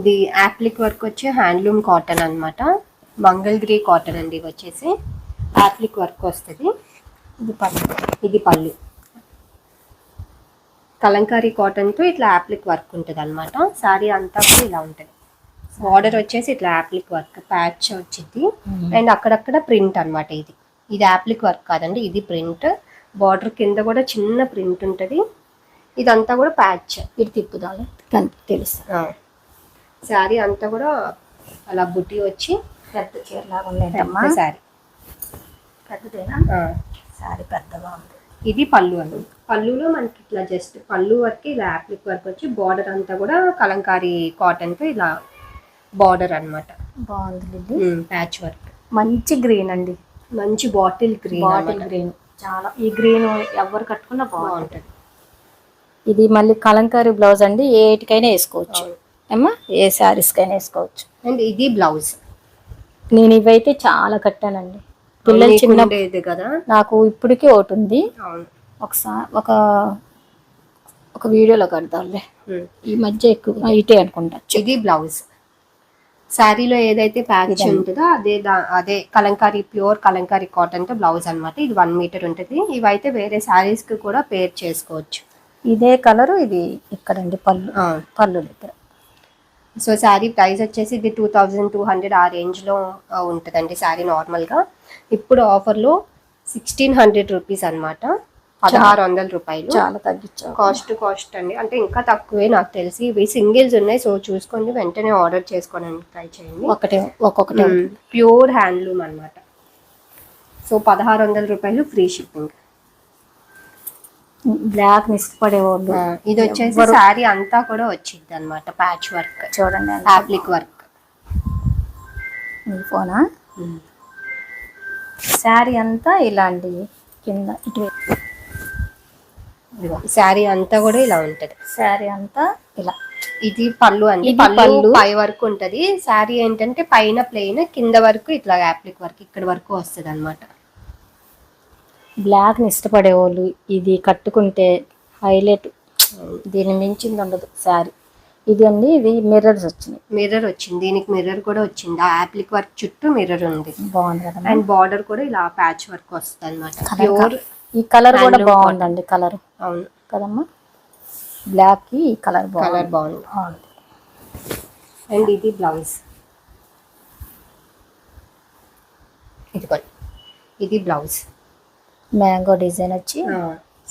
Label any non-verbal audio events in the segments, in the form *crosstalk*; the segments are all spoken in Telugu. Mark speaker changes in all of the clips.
Speaker 1: ఇది యాప్లిక్ వర్క్ వచ్చి హ్యాండ్లూమ్ కాటన్ అన్నమాట. మంగళగిరి కాటన్ అండి ఇవి వచ్చేసి. యాప్లిక్ వర్క్ వస్తుంది.
Speaker 2: ఇది పళ్ళు.
Speaker 1: ఇది పళ్ళు. కలంకారీ కాటన్తో ఇట్లా యాప్లిక్ వర్క్ ఉంటుంది అనమాట శారీ అంతా కూడా ఇలా ఉంటుంది. బార్డర్ వచ్చేసి ఇట్లా యాప్లిక్ వర్క్ ప్యాచ్ వచ్చింది. అండ్ అక్కడక్కడ ప్రింట్ అన్నమాట ఇది. ఇది యాప్లిక్ వర్క్ కాదండి ఇది ప్రింట్. బార్డర్ కింద కూడా చిన్న ప్రింట్ ఉంటుంది. ఇదంతా కూడా ప్యాచ్.
Speaker 2: ఇటు తిప్పుదాలి తెలుసు
Speaker 1: శారీ అంతా కూడా అలా బుట్టి వచ్చి
Speaker 2: పెద్ద చీర లాగా ఉండేదమ్మా
Speaker 1: శారీ.
Speaker 2: పెద్దదేనా? సారీ పెద్దగా ఉంది.
Speaker 1: ఇది పళ్ళు అండి. పళ్ళులో మనకి ఇట్లా జస్ట్ పళ్ళు వరకు ఇలా యాప్లిక్ వర్క్ వచ్చి బార్డర్ అంతా కూడా కలంకారీ కాటన్తో ఇలా బార్డర్ అన్నమాట.
Speaker 2: బాగుంది
Speaker 1: ప్యాచ్ వర్క్
Speaker 2: మంచి గ్రీన్ అండి.
Speaker 1: మంచి బాటిల్ గ్రీన్
Speaker 2: బాటిల్ గ్రీన్ చాలా ఈ గ్రీన్ ఎవరు కట్టుకున్నా బాగుంటుంది.
Speaker 1: బాగుంటుంది.
Speaker 2: ఇది మళ్ళీ కలంకారీ బ్లౌజ్ అండి. ఏటికైనా వేసుకోవచ్చు. ఏమ్మా ఏ శారీస్కైనా వేసుకోవచ్చు.
Speaker 1: అండ్ ఇది బ్లౌజ్.
Speaker 2: నేను ఇవైతే చాలా కట్టానండి. పిల్లలు చిన్న
Speaker 1: కదా?
Speaker 2: నాకు ఇప్పటికీ ఒకటి ఉంది. ఒకసారి ఒక ఒక వీడియోలో కడతాంలే. ఈ మధ్య ఎక్కువ ఇటే అనుకుంటా.
Speaker 1: ఇది బ్లౌజ్. శారీలో ఏదైతే ప్యాచ్ ఉంటుందో అదే దా- అదే కలంకారీ ప్యూర్ కలంకారీ కాటన్తో బ్లౌజ్ అన్నమాట. ఇది వన్ మీటర్ ఉంటుంది. ఇవైతే వేరే శారీస్కి కూడా పేర్ చేసుకోవచ్చు.
Speaker 2: ఇదే కలర్ ఇది ఇక్కడండి పళ్ళు. పళ్ళు దగ్గర.
Speaker 1: సో శారీ ప్రైస్ వచ్చేసి ఇది టూ థౌజండ్ టూ హండ్రెడ్ ఆ రేంజ్లో ఉంటుందండి శారీ నార్మల్గా. ఇప్పుడు ఆఫర్లో సిక్స్టీన్ హండ్రెడ్ రూపీస్ అన్నమాట. పదహారు వందల రూపాయలు.
Speaker 2: చాలా తగ్గించావు.
Speaker 1: కాస్ట్ కాస్ట్ అండి. అంటే ఇంకా తక్కువే నాకు తెలిసి. ఇవి సింగిల్స్ ఉన్నాయి సో చూసుకోండి. వెంటనే ఆర్డర్ చేసుకోవడానికి ట్రై చేయండి.
Speaker 2: ఒకటే ఒక్కొక్కటే
Speaker 1: ప్యూర్ హ్యాండ్లూమ్ అన్నమాట. సో పదహారు వందల రూపాయలు ఫ్రీ షిప్పింగ్.
Speaker 2: బ్లాక్ ఇష్టపడే వాళ్ళు
Speaker 1: ఇది వచ్చేసి శారీ అంతా కూడా వచ్చింది అనమాట ప్యాచ్ వర్క్
Speaker 2: చూడండి ఎంత
Speaker 1: యాప్లిక్ వర్క్
Speaker 2: ఫోనా శారీ అంతా ఇలాంటి కింద ఇటువైపు
Speaker 1: శారీ అంతా కూడా ఇలా ఉంటది.
Speaker 2: శారీ అంతా ఇలా.
Speaker 1: ఇది పళ్ళు అండి. పళ్ళు. పై వరకు ఉంటది. శారీ ఏంటంటే పైన ప్లెయిన్ కింద వరకు ఇట్లా యాప్లిక్ వర్క్ ఇక్కడ వరకు వస్తుంది అనమాట
Speaker 2: బ్లాక్ ఇష్టపడే వాళ్ళు ఇది కట్టుకుంటే హైలైట్. దీన్ని మించింది ఉండదు శారీ. ఇది అండి ఇది మిర్రర్స్ వచ్చినాయి.
Speaker 1: మిర్రర్ వచ్చింది. దీనికి మిర్రర్ కూడా వచ్చింది. ఆ యాప్లిక్ వర్క్ చుట్టూ మిర్రర్ ఉంది.
Speaker 2: బాగుంది కదా
Speaker 1: అండ్ బార్డర్ కూడా ఇలా ప్యాచ్ వర్క్ వస్తుంది అనమాట ప్యూర్
Speaker 2: ఈ కలర్ కూడా బాగుందండి కలర్.
Speaker 1: అవును.
Speaker 2: కదమ్మా? బ్లాక్కి ఈ కలర్
Speaker 1: కలర్ బాగుంది.
Speaker 2: బాగుంది.
Speaker 1: అండ్ ఇది బ్లౌజ్. ఇది ఇది బ్లౌజ్.
Speaker 2: మ్యాంగో డిజైన్ వచ్చి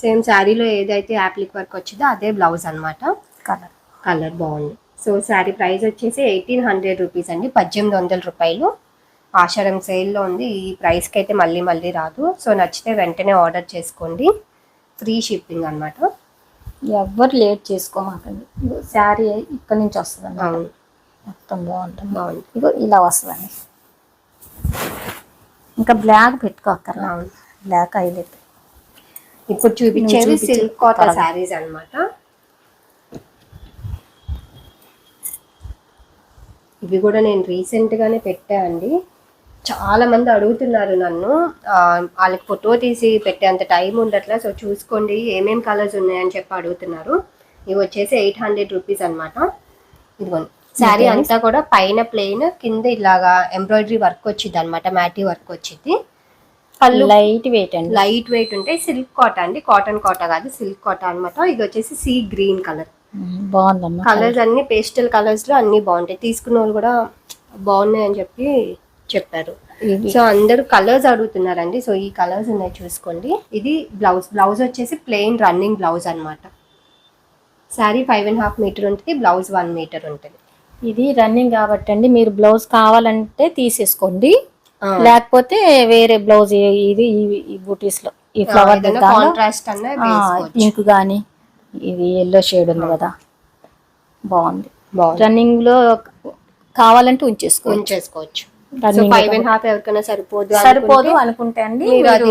Speaker 1: సేమ్ శారీలో ఏదైతే యాప్లిక్ వర్క్ వచ్చిందో అదే బ్లౌజ్ అన్నమాట.
Speaker 2: కలర్.
Speaker 1: కలర్ బాగుంది. సో శారీ ప్రైస్ వచ్చేసి ఎయిటీన్ హండ్రెడ్ రూపీస్ అండి. పద్దెనిమిది వందల రూపాయలు. ఆషాఢం సేల్లో ఉంది. ఈ ప్రైస్కి అయితే మళ్ళీ మళ్ళీ రాదు. సో నచ్చితే వెంటనే ఆర్డర్ చేసుకోండి. ఫ్రీ షిప్పింగ్ అన్నమాట.
Speaker 2: ఎవ్వరు లేట్ చేసుకోమాకండి. శారీ ఇక్కడ నుంచి వస్తుంది
Speaker 1: అవును.
Speaker 2: మొత్తం బాగుంటుంది.
Speaker 1: బాగుంది.
Speaker 2: ఇగో ఇలా వస్తుందండి. ఇంకా బ్లాక్ పెట్టుకోక్కర్లా?
Speaker 1: అవును.
Speaker 2: బ్లాక్ హైలైట్
Speaker 1: ఇప్పుడు చూపించేది
Speaker 2: చూపించు.
Speaker 1: సిల్క్ కాటన్
Speaker 2: త్వరగా.
Speaker 1: శారీస్ అన్నమాట. ఇవి కూడా నేను రీసెంట్ గానే పెట్టా అండి. చాలా మంది అడుగుతున్నారు నన్ను. వాళ్ళకి ఫోటో తీసి పెట్టేంత టైం ఉండట్లే సో చూసుకోండి ఏమేం కలర్స్ ఉన్నాయని చెప్పి అడుగుతున్నారు. ఇవి వచ్చేసి ఎయిట్ హండ్రెడ్ రూపీస్ అనమాట ఇదిగోండి. శారీ అంతా కూడా పైన ప్లెయిన్ కింద ఇలాగా ఎంబ్రాయిడరీ వర్క్ వచ్చింది అనమాట మ్యాటీ వర్క్ వచ్చింది. పళ్ళు
Speaker 2: లైట్ వెయిట్ అండి.
Speaker 1: లైట్ వెయిట్ ఉంటాయి సిల్క్ కాటన్ అండి. కాటన్ కోట కాదు సిల్క్ కాట అన్నమాట. ఇది వచ్చేసి సీ గ్రీన్ కలర్.
Speaker 2: బాగుందమ్మా
Speaker 1: కలర్స్ అన్ని పేస్టల్ కలర్స్లో అన్ని బాగుంటాయి. తీసుకున్న వాళ్ళు కూడా బాగున్నాయి అని చెప్పి చెప్పారు. సో అందరూ కలర్స్ అడుగుతున్నారండి. సో ఈ కలర్స్ ఉన్నాయి చూసుకోండి. ఇది బ్లౌజ్ బ్లౌజ్ వచ్చేసి ప్లెయిన్ రన్నింగ్ బ్లౌజ్ అన్నమాట. Sari five and half metre ఉంటుంది బ్లౌజ్ వన్ మీటర్ ఉంటుంది.
Speaker 2: ఇది రన్నింగ్ కాబట్టి అండి. మీరు బ్లౌజ్ కావాలంటే తీసేసుకోండి. లేకపోతే వేరే బ్లౌజ్ ఇది ఈ- బూటీస్లో ఈ ఫ్లవర్
Speaker 1: కాంట్రాస్ట్
Speaker 2: పింక్ కానీ ఇది ఎల్లో షేడ్ ఉంది కదా. బాగుంది. రన్నింగ్లో కావాలంటే ఉంచేసుకోండి
Speaker 1: ఉంచేసుకోవచ్చు. ఫైవ్ అండ్ హాఫ్ ఎవరికైనా సరిపోదు
Speaker 2: సరిపోదు అనుకుంటే అండి
Speaker 1: మీరు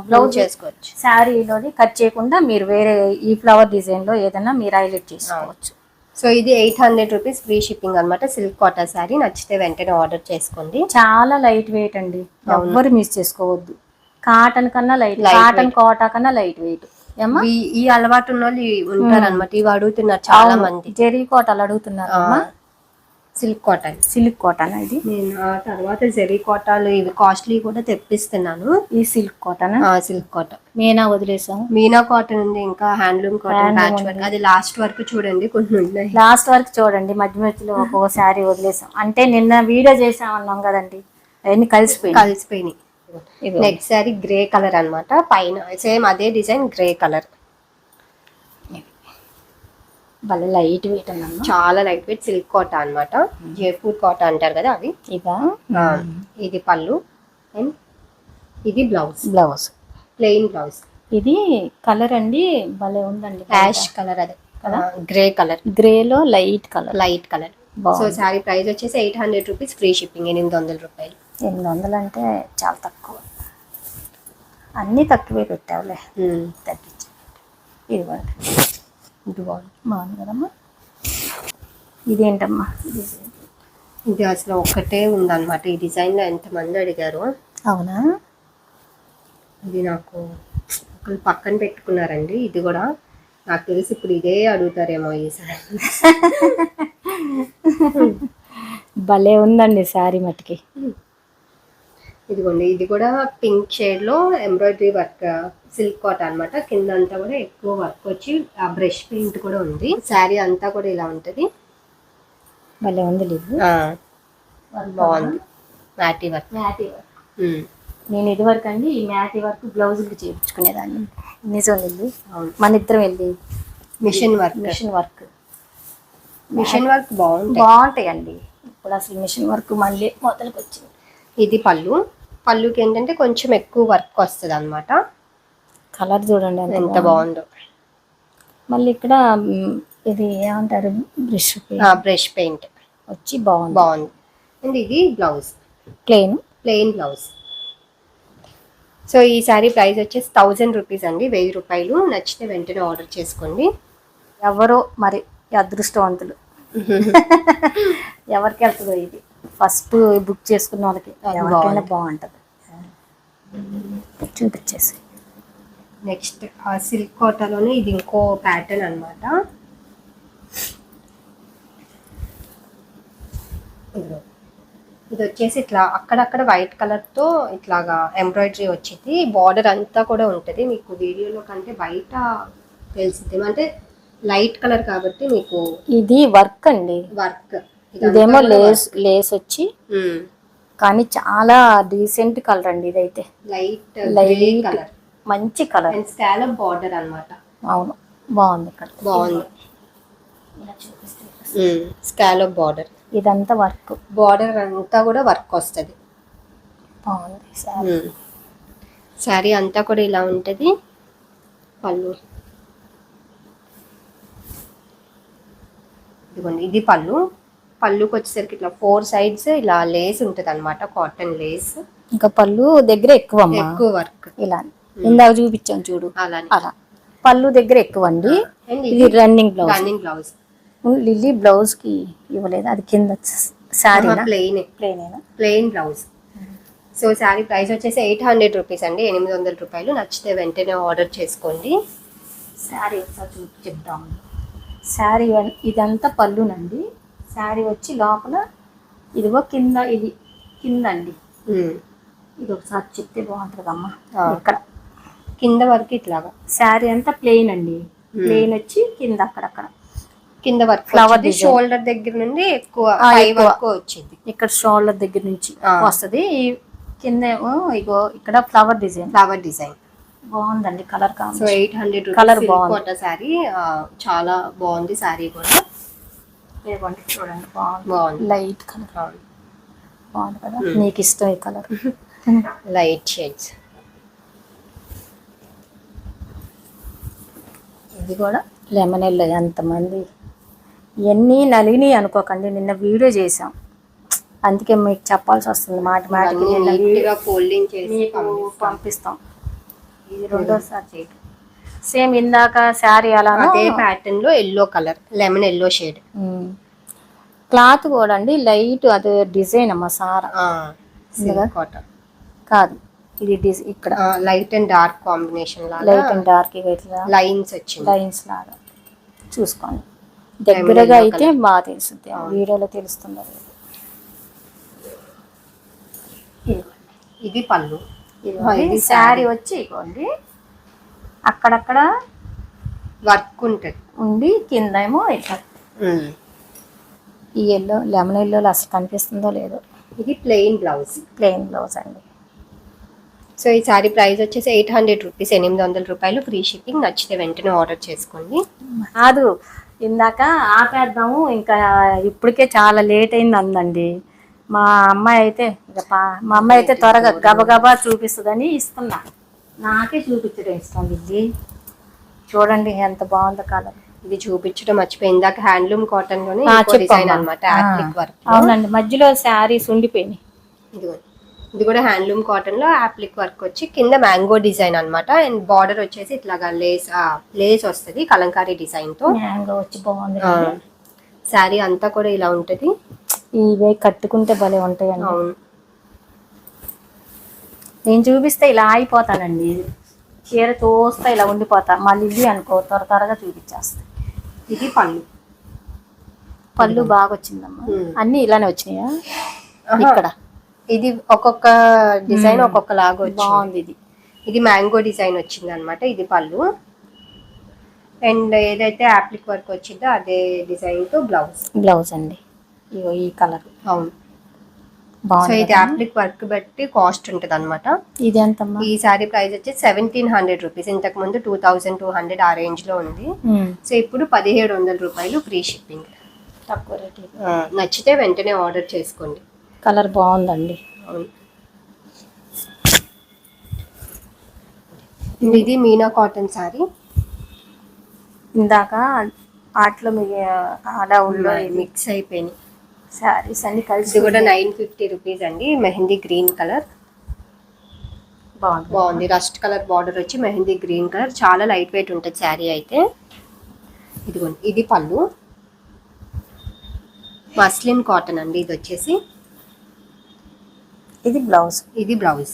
Speaker 2: బ్లౌజ్
Speaker 1: చేసుకోవచ్చు.
Speaker 2: శారీలోది కట్ చేయకుండా మీరు వేరే ఈ ఫ్లవర్ డిజైన్లో ఏదైనా మీరు హైలైట్ చేసుకోవచ్చు.
Speaker 1: సో ఇది eight hundred rupees free shipping అన్నమాట. Silk cotton sari. నచ్చితే వెంటనే ఆర్డర్ చేసుకోండి.
Speaker 2: చాలా లైట్ వెయిట్ అండి. ఎవ్వరు మిస్ చేసుకోవద్దు. కాటన్ కన్నా లైట్ కాటన్ కోటా కన్నా లైట్ వెయిట్.
Speaker 1: ఈ- అలవాటు ఉన్న వాళ్ళు ఉంటారు అనమాట ఇవి అడుగుతున్నారు చాలా మంది.
Speaker 2: జెరీ కోటలు అడుగుతున్నారు
Speaker 1: సిల్క్ కాటన్
Speaker 2: సిల్క్ కాటన్ ఇది?
Speaker 1: నేను ఆ తర్వాత జెరీ కాటాలు ఇవి కాస్ట్లీ కూడా తెప్పిస్తున్నాను.
Speaker 2: ఈ సిల్క్ కాటన్?
Speaker 1: సిల్క్ కాటన్
Speaker 2: మేనా వదిలేసాము
Speaker 1: మీనా కాటన్ ఉంది ఇంకా హ్యాండ్లూమ్ కాటన్ ప్యాచ్ వర్క్. అది లాస్ట్ వరకు చూడండి కొన్ని ఉన్నాయి.
Speaker 2: లాస్ట్ వరకు చూడండి మధ్య మధ్యలో ఒక్కొక్క శారీ వదిలేసాం. అంటే నిన్న వీడియో చేసామన్నాం కదండి అవన్నీ కలిసిపోయి
Speaker 1: కలిసిపోయినాయి. నెక్స్ట్ సారీ గ్రే కలర్ అన్నమాట పైన సేమ్ అదే డిజైన్ గ్రే కలర్.
Speaker 2: భలే లైట్ వెయిట్ అన్నాను
Speaker 1: చాలా లైట్ వెయిట్ సిల్క్ కాటన్ అన్నమాట. జైపూర్ కాటన్ అంటారు కదా అవి
Speaker 2: ఇదా?
Speaker 1: ఇది పళ్ళు అండ్ ఇది బ్లౌజ్
Speaker 2: బ్లౌజ్
Speaker 1: ప్లెయిన్ బ్లౌజ్
Speaker 2: ఇది కలర్ అండి భలే ఉందండి
Speaker 1: యాష్ కలర్ అదే. Grey colour
Speaker 2: గ్రేలో light colour
Speaker 1: light colour so sari price వచ్చేసి eight hundred rupees free shipping ఎనిమిది వందల రూపాయలు.
Speaker 2: ఎనిమిది వందలు అంటే చాలా తక్కువ. అన్నీ తక్కువే పెట్టావులే. తగ్గించి. ఇదిగోండి.
Speaker 1: ఇది బాగుంది
Speaker 2: కదమ్మా? ఇదేంటమ్మా?
Speaker 1: ఇది అసలు ఒక్కటే ఉందన్నమాట. ఈ డిజైన్లో ఎంతమంది అడిగారు?
Speaker 2: అవునా?
Speaker 1: ఇది నాకు ఒకళ్ళు పక్కన పెట్టుకున్నారండి. ఇది కూడా నాకు తెలిసి ఇప్పుడు ఇదే అడుగుతారేమో ఈసారి
Speaker 2: భలే ఉందండి శారీ మట్టుకి.
Speaker 1: ఇదిగోండి ఇది కూడా పింక్ షేడ్లో ఎంబ్రాయిడరీ వర్క్ సిల్క్ కాట్ అన్నమాట. కింద అంతా కూడా ఎక్కువ వర్క్ వచ్చి ఆ బ్రష్ పెయింట్ కూడా ఉంది. శారీ అంతా కూడా ఇలా ఉంటది.
Speaker 2: భలే ఉంది లేదు
Speaker 1: బాగుంది. మ్యాటీ వర్క్.
Speaker 2: మ్యాటీ వర్క్. నేను ఇదివరకు అండి ఈ మ్యాటీ వర్క్ బ్లౌజులు చేయించుకునేదాన్ని. నిజం వెళ్ళి.
Speaker 1: అవును.
Speaker 2: మన ఇద్దరం వెళ్ళి.
Speaker 1: Machine work.
Speaker 2: Machine work.
Speaker 1: Machine work బాగుంది
Speaker 2: బాగుంటాయండి. ఇప్పుడు అసలు మిషన్ వర్క్ మళ్ళీ మొదలుకి వచ్చింది
Speaker 1: ఇది పళ్ళు. పళ్ళుకి ఏంటంటే కొంచెం ఎక్కువ వర్క్ వస్తుంది అనమాట
Speaker 2: కలర్ చూడండి ఎంత
Speaker 1: ఎంత బాగుందో.
Speaker 2: మళ్ళీ ఇక్కడ ఇది ఏమంటారు? Brush
Speaker 1: brush paint.
Speaker 2: వచ్చి బాగుంది.
Speaker 1: బాగుంది. అండ్ ఇది blouse.
Speaker 2: Plain?
Speaker 1: Plain blouse. So ఈ సారీ ప్రైస్ వచ్చేసి థౌజండ్ రూపీస్ అండి. వెయ్యి రూపాయలు. నచ్చితే వెంటనే ఆర్డర్ చేసుకోండి.
Speaker 2: ఎవరో మరి అదృష్టవంతులు. *laughs* ఎవరికి వెళ్తుందో ఇది? ఫస్ట్ బుక్ చేసుకున్న వాళ్ళకి. ఎవరికైనా బాగుంటుంది. చూపించేసి
Speaker 1: నెక్స్ట్ ఆ సిల్క్ కోటలోనే ఇది ఇంకో ప్యాటర్న్ అన్నమాట. ఇదిగో. ఇది వచ్చేసి ఇట్లా అక్కడక్కడ వైట్ కలర్తో ఇట్లాగా ఎంబ్రాయిడరీ వచ్చింది. బార్డర్ అంతా కూడా ఉంటది. మీకు వీడియోలో కంటే బయట తెలిసింది అంటే లైట్ కలర్ కాబట్టి మీకు
Speaker 2: ఇది వర్క్ అండి.
Speaker 1: వర్క్
Speaker 2: ఇదేమో లేస్ లేస్ వచ్చి కానీ చాలా డీసెంట్ కలర్ అండి ఇదైతే.
Speaker 1: లైట్
Speaker 2: లైట్
Speaker 1: కలర్
Speaker 2: మంచి కలర్.
Speaker 1: అండ్ స్కాలప్ బార్డర్ అన్నమాట.
Speaker 2: అవును బాగుంది ఇక్కడ.
Speaker 1: బాగుంది. Scallop border.
Speaker 2: ఇదంతా వర్క్.
Speaker 1: బార్డర్ అంతా కూడా వర్క్ వస్తుంది.
Speaker 2: బాగుంది శారీ.
Speaker 1: అంతా కూడా ఇలా ఉంటుంది. పళ్ళు. ఇదిగోండి ఇది పళ్ళు. పళ్ళుకి వచ్చేసరికి ఇట్లా ఫోర్ సైడ్స్ ఇలా లేస్ ఉంటుంది అనమాట కాటన్ లేస్.
Speaker 2: ఇంకా పళ్ళు దగ్గర ఎక్కువ
Speaker 1: ఎక్కువ వర్క్.
Speaker 2: ఇలా. ఇందాక చూపించాను చూడు. అలా. పళ్ళు దగ్గర ఎక్కువ అండి ఇది రన్నింగ్ బ్లౌజ్
Speaker 1: రన్నింగ్ బ్లౌజ్
Speaker 2: లిల్లీ బ్లౌజ్కి ఇవ్వలేదు. అది కింద sari
Speaker 1: plain
Speaker 2: ప్లేనేనా?
Speaker 1: Plain blouse so sari price వచ్చేసి ఎయిట్ హండ్రెడ్ రూపీస్ అండి. ఎనిమిది వందల రూపాయలు. నచ్చితే వెంటనే ఆర్డర్ చేసుకోండి.
Speaker 2: శారీ ఒకసారి చూపి చెప్తాం శారీ ఇదంతా పళ్ళునండి. శారీ వచ్చి లోపల ఇదిగో కింద ఇది కింద అండి. ఇది ఒకసారి చెప్తే బాగుంటుందమ్మా. ఇక్కడ.
Speaker 1: కింద వరకు ఇట్లాగా.
Speaker 2: శారీ అంతా ప్లెయిన్ అండి. ప్లెయిన్ వచ్చి కింద అక్కడక్కడ.
Speaker 1: కింద వర్క్ ఫ్లవర్. షోల్డర్ దగ్గర నుండి ఎక్కువ. వరకు వచ్చింది.
Speaker 2: ఇక్కడ షోల్డర్ దగ్గర నుంచి. వస్తుంది. కింద ఇగో ఇక్కడ ఫ్లవర్ డిజైన్
Speaker 1: ఫ్లవర్ డిజైన్
Speaker 2: బాగుందండి colour
Speaker 1: so
Speaker 2: combination
Speaker 1: eight hundred rupees
Speaker 2: బాగుంది.
Speaker 1: శారీ చాలా బాగుంది శారీ కూడా.
Speaker 2: ఇదిగోండి చూడండి బాగుంది.
Speaker 1: బాగుంది.
Speaker 2: లైట్ కలర్ బాగుంది. కదా?
Speaker 1: Hmm.
Speaker 2: నీకు ఇష్టం ఈ కలర్
Speaker 1: లైట్ షేడ్స్
Speaker 2: ఇది కూడా లెమన్ ఎల్లో ఎంతమంది? ఇవన్నీ నలిగినాయి అనుకోకండి నిన్న వీడియో చేసాం అందుకే మీకు చెప్పాల్సి వస్తుంది మాట మాటకి నిన్న మీకు
Speaker 1: పంపిస్తాం.
Speaker 2: ఇది రెండోసారి చేయటం. సేమ్ ఇందాక శారీ అలానో
Speaker 1: అదే ప్యాటర్న్లో yellow colour lemon yellow shade
Speaker 2: cloth కూడా అండి లైట్ అది డిజైన్ అమ్మా సారా.
Speaker 1: కాటన్
Speaker 2: కాదు. ఇది ఇక్కడ
Speaker 1: లైట్ అండ్ డార్క్ కాంబినేషన్ లాగా
Speaker 2: లైట్ అండ్ డార్క్ ఇట్లా
Speaker 1: లైన్స్ వచ్చింది.
Speaker 2: లైన్స్ లాగా చూసుకోండి. దగ్గరగా అయితే బాగా తెలుస్తుంది. వీడియోలో తెలుస్తుందో.
Speaker 1: ఇది పళ్ళు. ఇది
Speaker 2: శారీ వచ్చి ఇగోండి అక్కడక్కడ
Speaker 1: వర్క్ ఉంటుంది.
Speaker 2: ఉండి కింద ఏమో ఇట్లా ఈ ఎల్లో లెమన్ ఎల్లోలో అసలు కనిపిస్తుందో లేదో.
Speaker 1: ఇది ప్లెయిన్ బ్లౌజ్
Speaker 2: ప్లెయిన్ బ్లౌజ్ అండి.
Speaker 1: సో ఈ సారీ ప్రైస్ వచ్చేసి ఎయిట్ హండ్రెడ్ రూపీస్ ఎనిమిది వందల రూపాయలు ఫ్రీ షిప్పింగ్. నచ్చితే వెంటనే ఆర్డర్ చేసుకోండి.
Speaker 2: కాదు ఇందాక ఆపేద్దాము. ఇంకా ఇప్పటికే చాలా లేట్ అయింది అందండి. మా అమ్మాయి అయితే మా అమ్మాయి అయితే త్వరగా గబగబా చూపిస్తుందని ఇస్తున్నా. నాకే చూపించడం ఇష్టం ఇది చూడండి ఎంత బాగుందో కలర్.
Speaker 1: ఇది చూపించడం మర్చిపోయి ఇందాక హ్యాండ్లూమ్ కాటన్లోనే డిజైన్. అనమాట
Speaker 2: అవునండి. మధ్యలో శారీస్ ఉండిపోయినాయి.
Speaker 1: ఇదిగో. ఇది కూడా హ్యాండ్లూమ్ కాటన్లో యాప్లిక్ వర్క్ వచ్చి కింద మ్యాంగో డిజైన్ అన్నమాట. అండ్ బార్డర్ వచ్చేసి ఇట్లాగా లేస్ లేస్ వస్తుంది కలంకారీ డిజైన్తో.
Speaker 2: మ్యాంగో వచ్చి బాగుంది
Speaker 1: శారీ అంతా కూడా ఇలా ఉంటది.
Speaker 2: ఇవే కట్టుకుంటే భలే ఉంటాయండి.
Speaker 1: అవును.
Speaker 2: నేను చూపిస్తే ఇలా ఆగిపోతానండి. చీర చూస్తా ఇలా ఉండిపోతా. మళ్ళీ ఇవి అనుకో త్వర త్వరగా చూపించేస్తా.
Speaker 1: ఇది పళ్ళు.
Speaker 2: పళ్ళు బాగా వచ్చిందమ్మా. అన్ని ఇలానే వచ్చినాయా. ఇక్కడ.
Speaker 1: ఇది ఒక్కొక్క డిజైన్ ఒక్కొక్క లాగా వచ్చింది.
Speaker 2: బాగుంది ఇది.
Speaker 1: ఇది మ్యాంగో డిజైన్ వచ్చింది అనమాట ఇది పళ్ళు. అండ్ ఏదైతే యాప్లిక్ వర్క్ వచ్చిందో అదే డిజైన్తో బ్లౌజ్.
Speaker 2: బ్లౌజ్ అండి. ఇగో ఈ కలర్.
Speaker 1: అవును. సో ఇది యాప్లిక్ వర్క్ బట్టి కాస్ట్ ఉంటుంది అనమాట
Speaker 2: ఇది ఎంతమ్మా?
Speaker 1: ఈ సారీ ప్రైస్ వచ్చి సెవెంటీన్ హండ్రెడ్ రూపీస్. ఇంతకు ముందు టూ థౌసండ్ టూ హండ్రెడ్ ఆ రేంజ్లో ఉంది. సో ఇప్పుడు పదిహేడు వందల రూపాయలు ఫ్రీ షిప్పింగ్.
Speaker 2: తక్కువ రేట్.
Speaker 1: నచ్చితే వెంటనే ఆర్డర్ చేసుకోండి.
Speaker 2: కలర్ బాగుందండి.
Speaker 1: ఇది మీనా కాటన్ సారీ.
Speaker 2: ఇందాక వాటిలో మీ అలా ఉందో
Speaker 1: మిక్స్ అయిపోయినాయి.
Speaker 2: శారీస్ అన్ని కలిసి
Speaker 1: కూడా నైన్ ఫిఫ్టీ రూపీస్ అండి. Mehndi green colour.
Speaker 2: బాగుంది.
Speaker 1: బాగుంది. రస్ట్ కలర్ బార్డర్ వచ్చి మెహందీ గ్రీన్ కలర్. చాలా లైట్ వెయిట్ ఉంటుంది శారీ అయితే. ఇదిగోండి. ఇది పళ్ళు. మస్లిన్ కాటన్ అండి. ఇది వచ్చేసి
Speaker 2: ఇది బ్లౌజ్.
Speaker 1: ఇది బ్లౌజ్.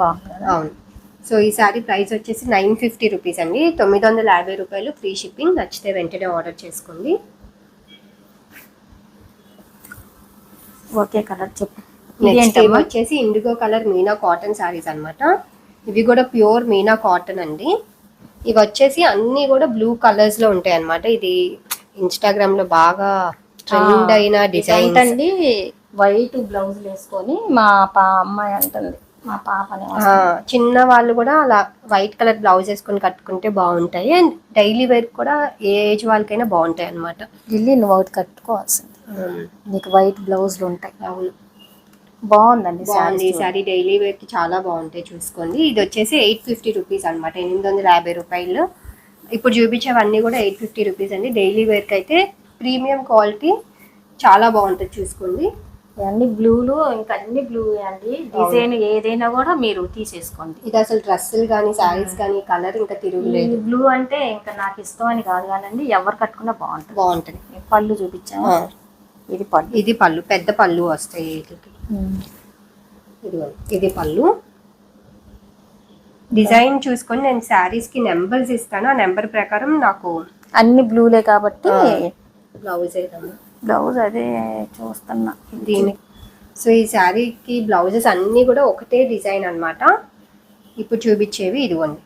Speaker 2: బాగుంది?
Speaker 1: అవును. సో ఈ సారీ ప్రైస్ వచ్చేసి నైన్ ఫిఫ్టీ రూపీస్ అండి. తొమ్మిది వందల యాభై రూపాయలు ఫ్రీ షిప్పింగ్. నచ్చితే వెంటనే ఆర్డర్ చేసుకోండి.
Speaker 2: ఓకే కలర్ చెప్పు.
Speaker 1: నెక్స్ట్
Speaker 2: ఇదేంటమ్మా
Speaker 1: వచ్చేసి indigo colour Meena cotton saris అన్నమాట. ఇవి కూడా ప్యూర్ మీనా కాటన్ అండి. ఇవి వచ్చేసి అన్ని కూడా బ్లూ కలర్స్లో ఉంటాయి అన్నమాట ఇది ఇన్స్టాగ్రామ్లో బాగా ట్రెండ్ అయిన డిజైన్
Speaker 2: ఏంటండి వైట్ బ్లౌజ్ వేసుకొని మా పా అమ్మాయి అంటుంది మా పాపని
Speaker 1: చిన్న వాళ్ళు కూడా అలా వైట్ కలర్ బ్లౌజ్ వేసుకొని కట్టుకుంటే బాగుంటాయి. అండ్ డైలీ వేర్ కూడా ఏ ఏజ్ వాళ్ళకైనా బాగుంటాయి అన్నమాట.
Speaker 2: ఢిల్లీ నువ్వు ఒకటి కట్టుకోవాల్సింది. నీకు వైట్ బ్లౌజులు ఉంటాయి.
Speaker 1: అవును.
Speaker 2: బాగుందండి
Speaker 1: బాగుంది. ఈ సారీ డైలీ వేర్కి చాలా బాగుంటాయి చూసుకోండి. ఇది వచ్చేసి ఎయిట్ ఫిఫ్టీ రూపీస్ అనమాట ఎనిమిది వందల యాభై రూపాయలు. ఇప్పుడు చూపించేవన్నీ కూడా ఎయిట్ ఫిఫ్టీ రూపీస్ అండి. డైలీ వేర్కి అయితే ప్రీమియం క్వాలిటీ చాలా బాగుంటుంది చూసుకోండి.
Speaker 2: అన్ని బ్లూలు ఇంకా అన్ని బ్లూ అండి. డిజైన్ ఏదైనా కూడా మీరు తీసేసుకోండి.
Speaker 1: ఇది అసలు డ్రెస్సులు కానీ శారీస్ కానీ కలర్ ఇంకా తిరుగులేదు.
Speaker 2: బ్లూ అంటే ఇంకా నాకు ఇష్టం అని కాదు కానండి ఎవరు కట్టుకున్నా బాగుంటుంది.
Speaker 1: బాగుంటుంది.
Speaker 2: పళ్ళు చూపించాను
Speaker 1: ఆ,
Speaker 2: ఇది పళ్ళు.
Speaker 1: ఇది పళ్ళు పెద్ద పళ్ళు వస్తాయి వీటికి. ఇదిగోండి ఇది పళ్ళు. డిజైన్ చూసుకొని నేను శారీస్కి నెంబర్స్ ఇస్తాను. ఆ నెంబర్ ప్రకారం నాకు
Speaker 2: అన్ని బ్లూలే కాబట్టి
Speaker 1: బ్లౌజ్ ఏదమ్మా
Speaker 2: బ్లౌజ్ అదే చూస్తున్నా.
Speaker 1: దీని సో ఈ శారీకి బ్లౌజెస్ అన్నీ కూడా ఒకటే డిజైన్ అన్నమాట. ఇప్పుడు చూపించేవి ఇదిగోండి.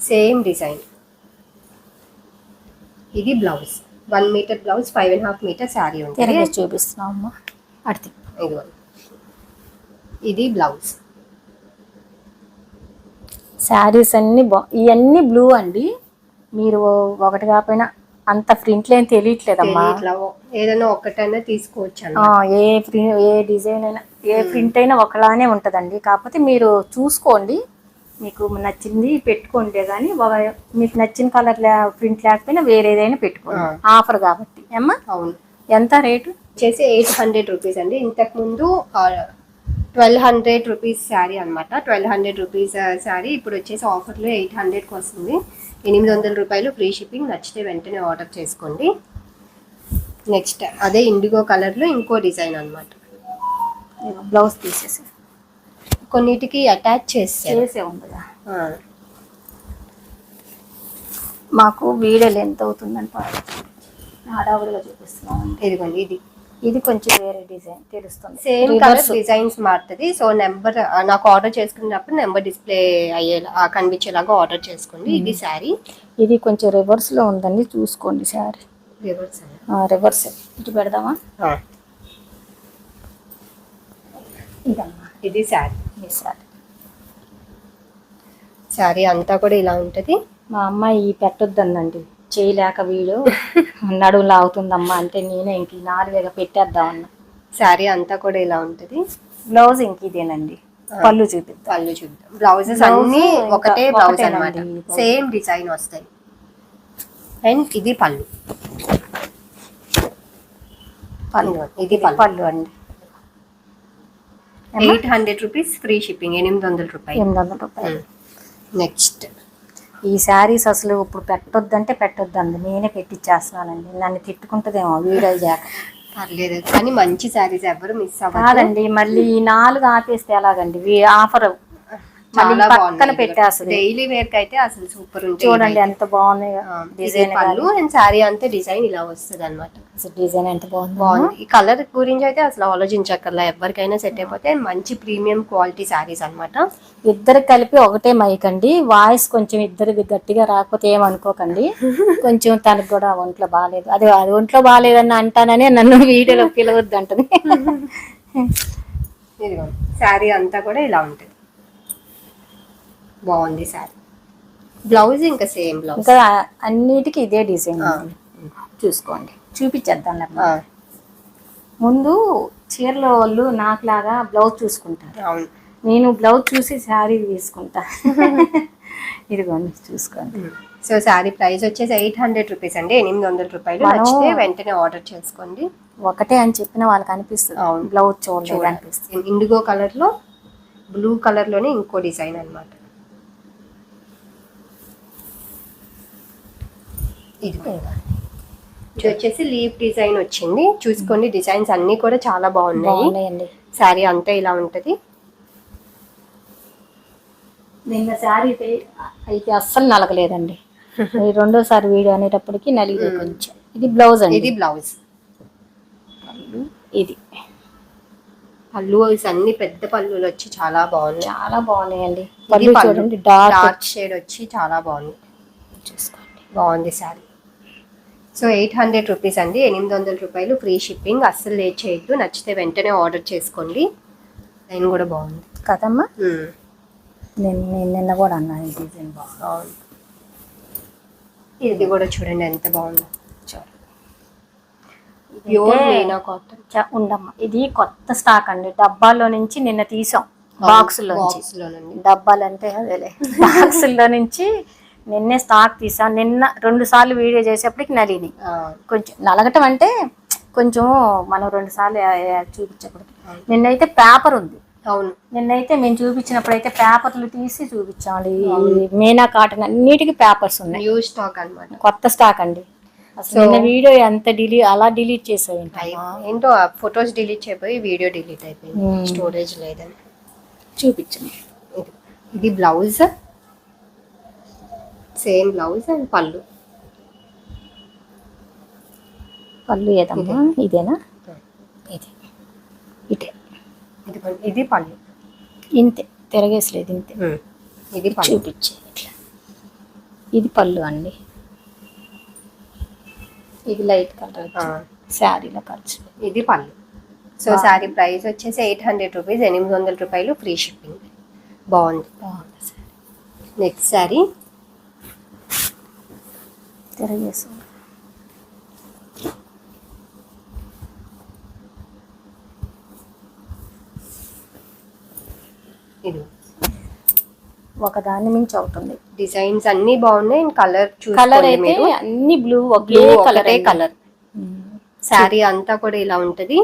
Speaker 1: Same design. ఇది blouse. One metre blouse five and half metre sari ఉంటుంది.
Speaker 2: తిరిగి చూపిస్తున్నాం అమ్మా. అడితే.
Speaker 1: ఇదిగోండి. ఇది బ్లౌజ్.
Speaker 2: శారీస్ అన్ని బా ఇవన్నీ బ్లూ అండి. మీరు ఒకటి కాకపోయినా అంత ప్రింట్లు ఏం తెలియట్లేదమ్మా.
Speaker 1: ఏదైనా ఒక్కటైనా తీసుకోవచ్చు
Speaker 2: ఏ ప్రింట్ ఏ డిజైన్ అయినా ఏ ప్రింట్ అయినా ఒకలానే ఉంటుందండి. కాకపోతే మీరు చూసుకోండి. మీకు నచ్చింది పెట్టుకోండి కానీ మీకు నచ్చిన కలర్ ప్రింట్ లేకపోయినా వేరేదైనా పెట్టుకోండి. ఆఫర్ కాబట్టి. ఏమ్మా?
Speaker 1: అవును.
Speaker 2: ఎంత రేటు?
Speaker 1: వచ్చేసి ఎయిట్ హండ్రెడ్ రూపీస్ అండి. ఇంతకుముందు ట్వెల్వ్ హండ్రెడ్ రూపీస్ శారీ అనమాట ట్వెల్వ్ హండ్రెడ్ రూపీస్ శారీ ఇప్పుడు వచ్చేసి ఆఫర్లో ఎయిట్ హండ్రెడ్కి వస్తుంది. ఎనిమిది వందల రూపాయలు ఫ్రీ షిప్పింగ్ నచ్చితే వెంటనే ఆర్డర్ చేసుకోండి. నెక్స్ట్ అదే ఇండిగో కలర్లో ఇంకో డిజైన్ అనమాట
Speaker 2: బ్లౌజ్ తీసేసి.
Speaker 1: కొన్నిటికి అటాచ్ చేస్తారు.
Speaker 2: చేసే ఉందిగా.
Speaker 1: ఆ,
Speaker 2: మాకు వీడియోలు ఎంత అవుతుందని హడావుడిగా చూపిస్తున్నాం
Speaker 1: ఇదిగోండి ఇది.
Speaker 2: ఇది కొంచెం వేరే డిజైన్ తెలుస్తుంది.
Speaker 1: సేమ్ కలర్ డిజైన్స్ మారుతుంది. సో నెంబర్ నాకు ఆర్డర్ చేసుకున్నప్పుడు నెంబర్ డిస్ప్లే అయ్యేలా కనిపించేలాగా ఆర్డర్ చేసుకోండి. ఇది శారీ
Speaker 2: ఇది కొంచెం రివర్స్లో ఉందండి. చూసుకోండి సారీ
Speaker 1: రివర్స్
Speaker 2: రివర్స్ ఇటు పెడదామా? ఇదమ్మా.
Speaker 1: ఇది శారీ
Speaker 2: ఈ సారీ
Speaker 1: శారీ అంతా కూడా ఇలా ఉంటది.
Speaker 2: మా అమ్మాయి పెట్టొద్దందండి చేయలేక వీడు నడుము లాగుతుందమ్మా అంటే నేనే ఇంక ఈ నాలుగేగా పెట్టేద్దామన్నా
Speaker 1: శారీ అంతా కూడా ఇలా ఉంటది.
Speaker 2: బ్లౌజ్ ఇంక ఇదేనండి. పళ్ళు చూపిద్దాం.
Speaker 1: పళ్ళు చూద్దాం బ్లౌజెస్ అన్ని ఒకటే బ్లౌజ్
Speaker 2: blouse.
Speaker 1: సేమ్ డిజైన్ వస్తాయి. అండ్ ఇది పళ్ళు.
Speaker 2: పళ్ళు
Speaker 1: ఇది పళ్ళు.
Speaker 2: పళ్ళు అండి.
Speaker 1: Eight hundred rupees free shipping ఎనిమిది వందల రూపాయలు.
Speaker 2: ఎనిమిది వందల రూపాయలు.
Speaker 1: నెక్స్ట్
Speaker 2: ఈ శారీస్ అసలు ఇప్పుడు పెట్టొద్దంటే పెట్టొద్దండి నేనే పెట్టిచ్చేస్తున్నానండి. నన్ను తిట్టుకుంటుందేమో వీడియో చేయక
Speaker 1: పర్లేదు. కానీ మంచి శారీస్ ఎవరు మిస్ అవ్వదు
Speaker 2: కాదండి మళ్ళీ ఈ నాలుగు ఆపేస్తే ఎలాగండి? వీ- ఆఫర్
Speaker 1: చాలా
Speaker 2: పక్కన పెట్టేస్తుంది.
Speaker 1: డైలీ వేర్కి అయితే అసలు సూపర్ ఉంటుంది
Speaker 2: చూడండి ఎంత బాగున్నాయి
Speaker 1: డిజైన్ పళ్ళు అండ్ శారీ అంతే డిజైన్ ఇలా వస్తుంది అనమాట
Speaker 2: డిజైన్ ఎంత బాగుంది.
Speaker 1: బాగుంది. ఈ కలర్ గురించి అయితే అసలు ఆలోచించక్కర్లా. ఎవరికైనా సెట్ అయిపోతే మంచి ప్రీమియం క్వాలిటీ శారీస్ అన్నమాట.
Speaker 2: ఇద్దరు కలిపి ఒకటే మైక్ అండి. వాయిస్ కొంచెం ఇద్దరికి గట్టిగా రాకపోతే ఏమనుకోకండి. *laughs* కొంచెం తనకు కూడా ఒంట్లో బాగాలేదు. అది అది ఒంట్లో బాగాలేదని అంటానని నన్ను వీడియోలో పిలవద్దు అంటది
Speaker 1: శారీ *laughs* అంతా కూడా ఇలా ఉంటుంది. బాగుంది శారీ బ్లౌజ్ ఇంకా సేమ్ బ్లౌజ్.
Speaker 2: ఇంకా అన్నిటికీ ఇదే డిజైన్. చూసుకోండి. చూపించేద్దాం లేకపోతే. ముందు చీరలో వాళ్ళు నాకులాగా బ్లౌజ్ చూసుకుంటారు.
Speaker 1: అవును.
Speaker 2: నేను బ్లౌజ్ చూసి శారీ తీసుకుంటా. *laughs* ఇదిగోండి చూసుకోండి.
Speaker 1: సో శారీ ప్రైస్ వచ్చేసి ఎయిట్ హండ్రెడ్ రూపీస్ అండి. ఎనిమిది వందల రూపాయలు. నచ్చితే వెంటనే ఆర్డర్ చేసుకోండి.
Speaker 2: ఒకటే అని చెప్పిన వాళ్ళకి అనిపిస్తుంది. బ్లౌజ్ చూడలేదు అనిపిస్తుంది.
Speaker 1: ఇండిగో కలర్లో బ్లూ కలర్లోనే ఇంకో డిజైన్ అన్నమాట. ఇది ఇది వచ్చేసి లీఫ్ డిజైన్ వచ్చింది. చూసుకోండి డిజైన్స్ అన్ని కూడా చాలా బాగున్నాయి. శారీ అంతా ఇలా ఉంటది.
Speaker 2: నిన్న శారీ అయితే అస్సలు నలగలేదండి. *laughs* రెండోసారి వీడియో అనేటప్పటికి నలిగి కొంచెం. ఇది బ్లౌజ్ అండి.
Speaker 1: ఇది బ్లౌజ్.
Speaker 2: ఇది.
Speaker 1: పళ్ళు అన్ని పెద్ద పళ్ళులు వచ్చి చాలా బాగున్నాయి.
Speaker 2: చాలా బాగున్నాయండి. పళ్ళు. చూడండి డార్క్
Speaker 1: షేడ్ వచ్చి చాలా బాగుంది.
Speaker 2: చూసుకోండి.
Speaker 1: బాగుంది sari. So eight hundred rupees అండి ఎనిమిది వందల రూపాయలు ఫ్రీ షిప్పింగ్. అస్సలు లేట్ చేయొద్దు. నచ్చితే వెంటనే ఆర్డర్ చేసుకోండి. లైన్ కూడా బాగుంది.
Speaker 2: కదమ్మా
Speaker 1: మ్మ్.
Speaker 2: నేను నేను నిన్న కూడా అన్నాను డిజైన్ బాగుంది
Speaker 1: ఇది కూడా చూడండి ఎంత బాగుందో. ప్యూర్ కాటన్
Speaker 2: ఉండమ్మా ఇది కొత్త స్టాక్ అండి. డబ్బాలో నుంచి నిన్న తీసాం. బాక్స్
Speaker 1: బాక్స్ లోనండి
Speaker 2: డబ్బాలు అంటే అదేలే. *laughs* బాక్సుల్లో నుంచి నిన్నే స్టాక్ తీసాం నిన్న రెండు సార్లు వీడియో చేసేప్పటికి నలిగినాయి
Speaker 1: ఆ,
Speaker 2: కొంచెం నలగటం అంటే కొంచెం మనం రెండు సార్లు చూపించకూడదు నిన్నైతే పేపర్ ఉంది.
Speaker 1: అవును.
Speaker 2: నిన్నైతే మేము చూపించినప్పుడు అయితే పేపర్లు తీసి చూపించామండి ఈ మీనా కాటన్ అన్నిటికీ పేపర్స్ ఉన్నాయి.
Speaker 1: న్యూ స్టాక్ అన్నమాట.
Speaker 2: కొత్త స్టాక్ అండి. అసలు నిన్న వీడియో ఎంత డిలీట్ అలా డిలీట్ చేసావేంటి?
Speaker 1: అయి- ఏంటో ఫొటోస్ డిలీట్ అయిపోయి వీడియో డిలీట్ అయిపోయింది. స్టోరేజ్ లేదని.
Speaker 2: చూపించండి.
Speaker 1: ఇది బ్లౌజ్ సేమ్ బ్లౌజ్ అండ్ పళ్ళు.
Speaker 2: పళ్ళు ఏదమ్మా? ఇదేనా? ఇది. ఇదే.
Speaker 1: ఇది. పళ్ళు- ఇది పళ్ళు.
Speaker 2: ఇంతే. తిరగేసలేదు ఇంతే.
Speaker 1: ఇది పళ్ళు.
Speaker 2: చూపించే ఇట్లా. ఇది పళ్ళు అండి. ఇది లైట్ కలర్ శారీలో ఖర్చు.
Speaker 1: ఇది పళ్ళు. సో శారీ ప్రైస్ వచ్చేసి ఎయిట్ హండ్రెడ్ రూపీస్ ఎనిమిది వందల రూపాయలు ఫ్రీ షిప్పింగ్. బాగుంది.
Speaker 2: బాగుంది శారీ.
Speaker 1: నెక్స్ట్ శారీ.
Speaker 2: తిరగేసి
Speaker 1: ఇది.
Speaker 2: ఒక దాని మించి అవుతుంది.
Speaker 1: డిజైన్స్ అన్ని బాగున్నాయి. అండ్ కలర్
Speaker 2: కలర్ అయితే అన్ని blue
Speaker 1: blue
Speaker 2: colour
Speaker 1: colour sari అంతా కూడా ఇలా ఉంటది.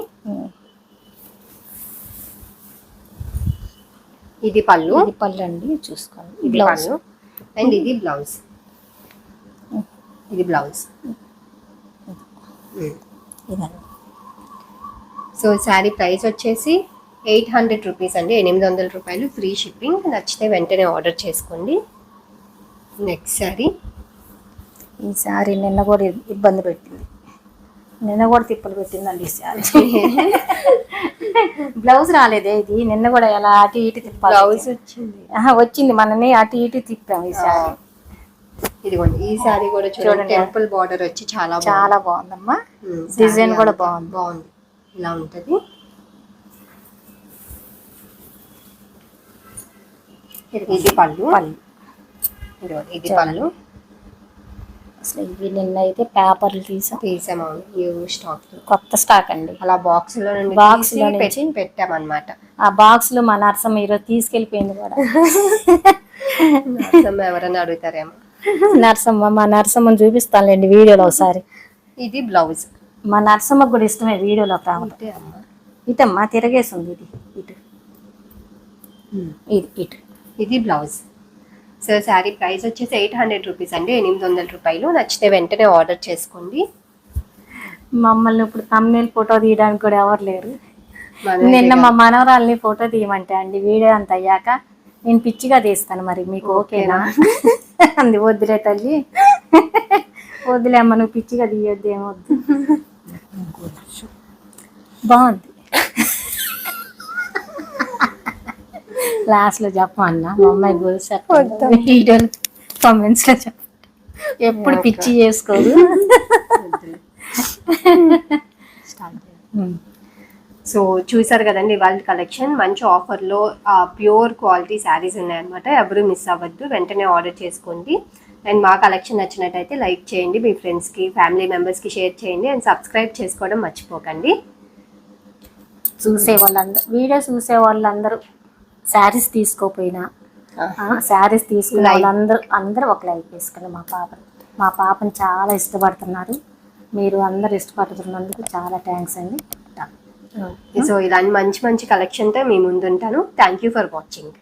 Speaker 1: ఇది పళ్ళు.
Speaker 2: ఇది పళ్ళు అండి చూసుకోండి. బ్లౌజ్
Speaker 1: అండ్ ఇది బ్లౌజ్ ఇది బ్లౌజ్.
Speaker 2: ఇదండి.
Speaker 1: సో శారీ ప్రైస్ వచ్చేసి ఎయిట్ హండ్రెడ్ రూపీస్ అండి. ఎనిమిది వందల రూపాయలు ఫ్రీ షిప్పింగ్. నచ్చితే వెంటనే ఆర్డర్ చేసుకోండి. నెక్స్ట్ శారీ.
Speaker 2: ఈ శారీ నిన్న కూడా ఇబ్బంది పెట్టింది. నిన్న కూడా తిప్పలు పెట్టిందండి ఈ శారీ. *laughs* బ్లౌజ్ రాలేదే ఇది. నిన్న కూడా ఎలా అటు ఇటు తిప్పాలి
Speaker 1: బ్లౌజ్ వచ్చింది.
Speaker 2: ఆహా, వచ్చింది. మనని అటు ఇటు తిప్పాం ఈ శారీ.
Speaker 1: ఇదిగోండి ఈ సారీ కూడా చూడండి. టెంపుల్ బార్డర్ వచ్చి చాలా
Speaker 2: చాలా బాగుందమ్మా. డిజైన్ కూడా బాగుంది.
Speaker 1: బాగుంది. ఇలా ఉంటది. ఇది పళ్ళు.
Speaker 2: పళ్ళు.
Speaker 1: ఇదిగోండి, ఇది పళ్ళు.
Speaker 2: అసలు ఇవి నిన్న అయితే పేపర్లు తీసాం.
Speaker 1: తీసాము. న్యూ స్టాక్
Speaker 2: కొత్త స్టాక్ అండి.
Speaker 1: అలా
Speaker 2: బాక్స్లో
Speaker 1: తీసి
Speaker 2: లో?
Speaker 1: పెట్టి పెట్టామన్నమాట.
Speaker 2: ఆ బాక్స్లో మా నర్సమ్మ ఈరోజు తీసుకెళ్ళిపోయింది కూడా. *laughs*
Speaker 1: ఎవరైనా అడుగుతారేమో.
Speaker 2: నర్సమ్మ మా నర్సమ్మని చూపిస్తానులేండి వీడియోలో ఒకసారి.
Speaker 1: ఇది బ్లౌజ్.
Speaker 2: మా నర్సమ్మకు కూడా ఇష్టమే వీడియోలో ఇటమ్మా తిరగేసి ఉంది ఇది. ఇటు. ఇది ఇటు.
Speaker 1: ఇది బ్లౌజ్. సో శారీ ప్రైస్ వచ్చేసి ఎయిట్ హండ్రెడ్ రూపీస్ అండి ఎనిమిది వందల రూపాయలు. నచ్చితే వెంటనే ఆర్డర్ చేసుకోండి.
Speaker 2: మమ్మల్ని ఇప్పుడు తమ్నేల్ ఫోటో తీయడానికి కూడా ఎవరు లేరు. నిన్న మా మనవరాల్ని ఫోటో తీయమంటే అండి వీడియో అంత అయ్యాక నేను పిచ్చిగా తీస్తాను మరి మీకు ఓకేనా? అంది వద్దులే తల్లి. వద్దులే అమ్మ నువ్వు పిచ్చిగా తీయొద్దు ఏమొద్దు. బాగుంది. లాస్ట్లో చెప్పమన్నా మా అమ్మాయి గొలుసు వీడియోలు కామెంట్స్లో చెప్ప. ఎప్పుడు పిచ్చి చేసుకోదు. ఉమ్.
Speaker 1: సో చూసారు కదండి వాళ్ళ కలెక్షన్. మంచి ఆఫర్లో ప్యూర్ క్వాలిటీ శారీస్ ఉన్నాయన్నమాట. ఎవరు మిస్ అవ్వద్దు. వెంటనే ఆర్డర్ చేసుకోండి. అండ్ మా కలెక్షన్ నచ్చినట్టయితే లైక్ చేయండి. మీ ఫ్రెండ్స్కి ఫ్యామిలీ మెంబర్స్కి షేర్ చేయండి. అండ్ సబ్స్క్రైబ్ చేసుకోవడం మర్చిపోకండి.
Speaker 2: చూసే వాళ్ళందరూ వీడియో చూసే వాళ్ళందరూ శారీస్ తీసుకోపోయినా శారీస్ తీసుకునే
Speaker 1: Like.
Speaker 2: వాళ్ళందరూ అందరూ ఒక లైక్ వేసుకోండి మా పాపని. మా పాపని చాలా ఇష్టపడుతున్నారు. మీరు అందరు ఇష్టపడుతున్నందుకు చాలా థ్యాంక్స్ అండి.
Speaker 1: సో ఇలాంటి మంచి మంచి కలెక్షన్తో మీ ముందుంటాను. Thank you for watching